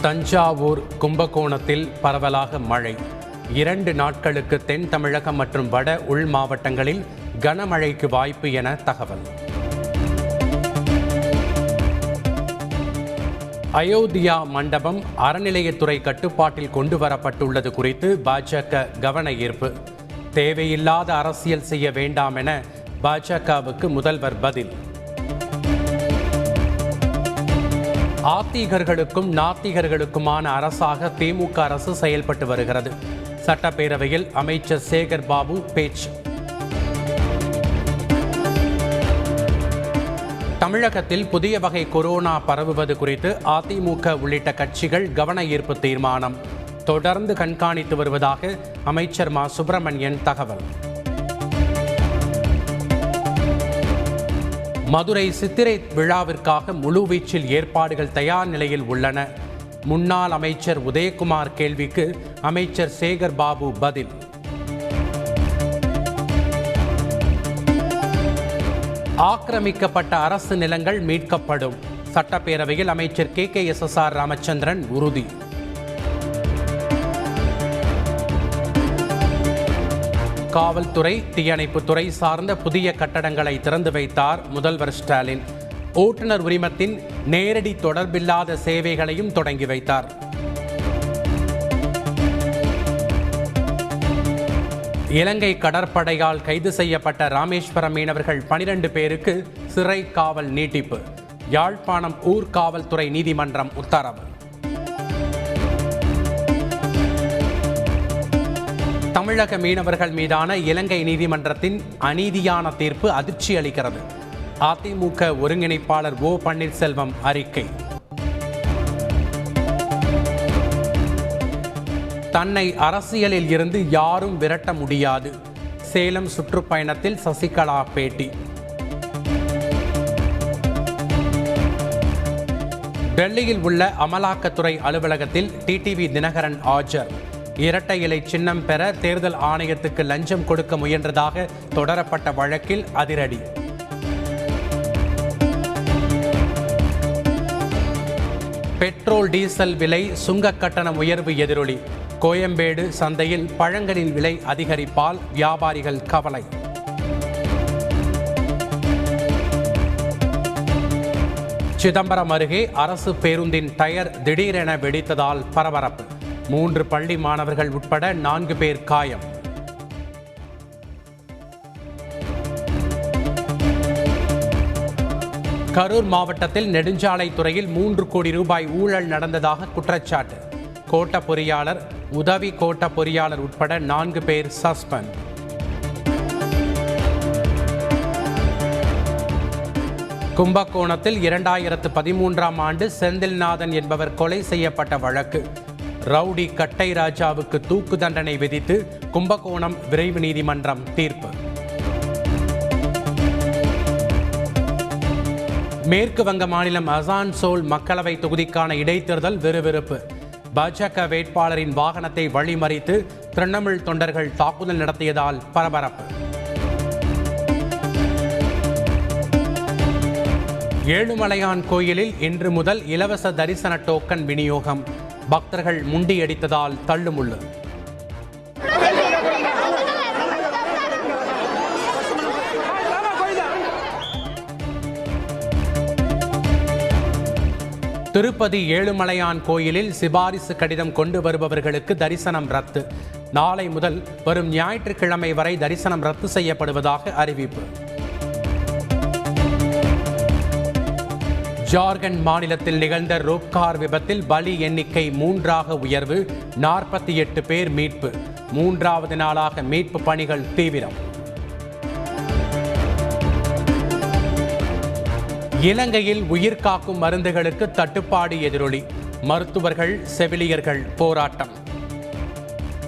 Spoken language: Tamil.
தஞ்சாவூர் கும்பகோணத்தில் பரவலாக மழை. இரண்டு நாட்களுக்கு தென் தமிழகம் மற்றும் வட உள் மாவட்டங்களில் கனமழைக்கு வாய்ப்பு என தகவல். அயோத்தியா மண்டபம் அறநிலையத்துறை கட்டுப்பாட்டில் கொண்டு வரப்பட்டுள்ளது குறித்து பாஜக கவன ஈர்ப்பு. தேவையில்லாத அரசியல் செய்ய வேண்டாம் என பாஜகவுக்கு முதல்வர் பதில். ஆத்திகர்களுக்கும் நாத்திகர்களுக்குமான அரசாக திமுக அரசு செயல்பட்டு வருகிறது. சட்டப்பேரவையில் அமைச்சர் சேகர் பாபு பேச்சு. தமிழகத்தில் புதிய வகை கொரோனா பரவுவது குறித்து அதிமுக உள்ளிட்ட கட்சிகள் கவன ஈர்ப்பு தீர்மானம். தொடர்ந்து கண்காணித்து வருவதாக அமைச்சர் மா. சுப்பிரமணியன் தகவல். மதுரை சித்திரை விழாவிற்காக முழுவீச்சில் ஏற்பாடுகள் தயார் நிலையில் உள்ளன. முன்னாள் அமைச்சர் உதயகுமார் கேள்விக்கு அமைச்சர் சேகர் பாபு பதில். ஆக்கிரமிக்கப்பட்ட அரசு நிலங்கள் மீட்கப்படும். சட்டப்பேரவையில் அமைச்சர் K K S S R Ramachandran உறுதி. காவல்துறை தீயணைப்புத்துறை சார்ந்த புதிய கட்டடங்களை திறந்து வைத்தார் முதல்வர் ஸ்டாலின். ஓட்டுநர் உரிமத்தின் நேரடி தொடர்பில்லாத சேவைகளையும் தொடங்கி வைத்தார். இலங்கை கடற்படையால் கைது செய்யப்பட்ட ராமேஸ்வரம் மீனவர்கள் பனிரெண்டு பேருக்கு சிறை காவல் நீட்டிப்பு. யாழ்ப்பாணம் ஊர்காவல்துறை நீதிமன்றம் உத்தரவு. தமிழக மீனவர்கள் மீதான இலங்கை நீதிமன்றத்தின் அநீதியான தீர்ப்பு அதிர்ச்சி அளிக்கிறது. அதிமுக ஒருங்கிணைப்பாளர் ஓ பன்னீர்செல்வம் அறிக்கை. தன்னை அரசியலில் இருந்து யாரும் விரட்ட முடியாது. சேலம் சுற்றுப்பயணத்தில் சசிகலா பேட்டி. டெல்லியில் உள்ள அமலாக்கத்துறை அலுவலகத்தில் டிடிவி தினகரன் ஆஜர். இரட்டை இலை சின்னம் பெற தேர்தல் ஆணையத்துக்கு லஞ்சம் கொடுக்க முயன்றதாக தொடரப்பட்ட வழக்கில் அதிரடி. பெட்ரோல் டீசல் விலை சுங்க கட்டண உயர்வு எதிரொலி. கோயம்பேடு சந்தையில் பழங்களின் விலை அதிகரிப்பால் வியாபாரிகள் கவலை. சிதம்பரம் அருகே அரசு பேருந்தின் டயர் திடீரென வெடித்ததால் பரபரப்பு. மூன்று பள்ளி மாணவர்கள் உட்பட நான்கு பேர் காயம். கரூர் மாவட்டத்தில் நெடுஞ்சாலைத்துறையில் மூன்று கோடி ரூபாய் ஊழல் நடந்ததாக குற்றச்சாட்டு. கோட்ட பொறியாளர் உதவி கோட்ட பொறியாளர் உட்பட நான்கு பேர் சஸ்பெண்ட். கும்பகோணத்தில் இரண்டாயிரத்து பதிமூன்றாம் ஆண்டு செந்தில்நாதன் என்பவர் கொலை செய்யப்பட்ட வழக்கு. ரவுடி கட்டை ராஜாவுக்கு தூக்கு தண்டனை விதித்து கும்பகோணம் விரைவு நீதிமன்றம் தீர்ப்பு. மேற்கு வங்க மாநிலம் அசான்சோல் மக்களவை தொகுதிக்கான இடைத்தேர்தல் விறுவிறுப்பு. பாஜக வேட்பாளரின் வாகனத்தை வழிமறித்து திரிணாமுல் தொண்டர்கள் தாக்குதல் நடத்தியதால் பரபரப்பு. ஏழுமலையான் கோயிலில் இன்று முதல் இலவச தரிசன டோக்கன் விநியோகம். பக்தர்கள் முண்டியடித்ததால் தள்ளுமுள்ளு. திருப்பதி ஏழுமலையான் கோயிலில் சிபாரிசு கடிதம் கொண்டு வருபவர்களுக்கு தரிசனம் ரத்து. நாளை முதல் வரும் ஞாயிற்றுக்கிழமை வரை தரிசனம் ரத்து செய்யப்படுவதாக அறிவிப்பு. ஜார்க்கண்ட் மாநிலத்தில் நிகழ்ந்த ரோப்கார் விபத்தில் பலி எண்ணிக்கை மூன்றாக உயர்வு நாற்பத்தி எட்டு பேர் மீட்பு. மூன்றாவது நாளாக மீட்பு பணிகள் தீவிரம். இலங்கையில் உயிர் காக்கும் மருந்துகளுக்கு தட்டுப்பாடு எதிரொலி. மருத்துவர்கள் செவிலியர்கள் போராட்டம்.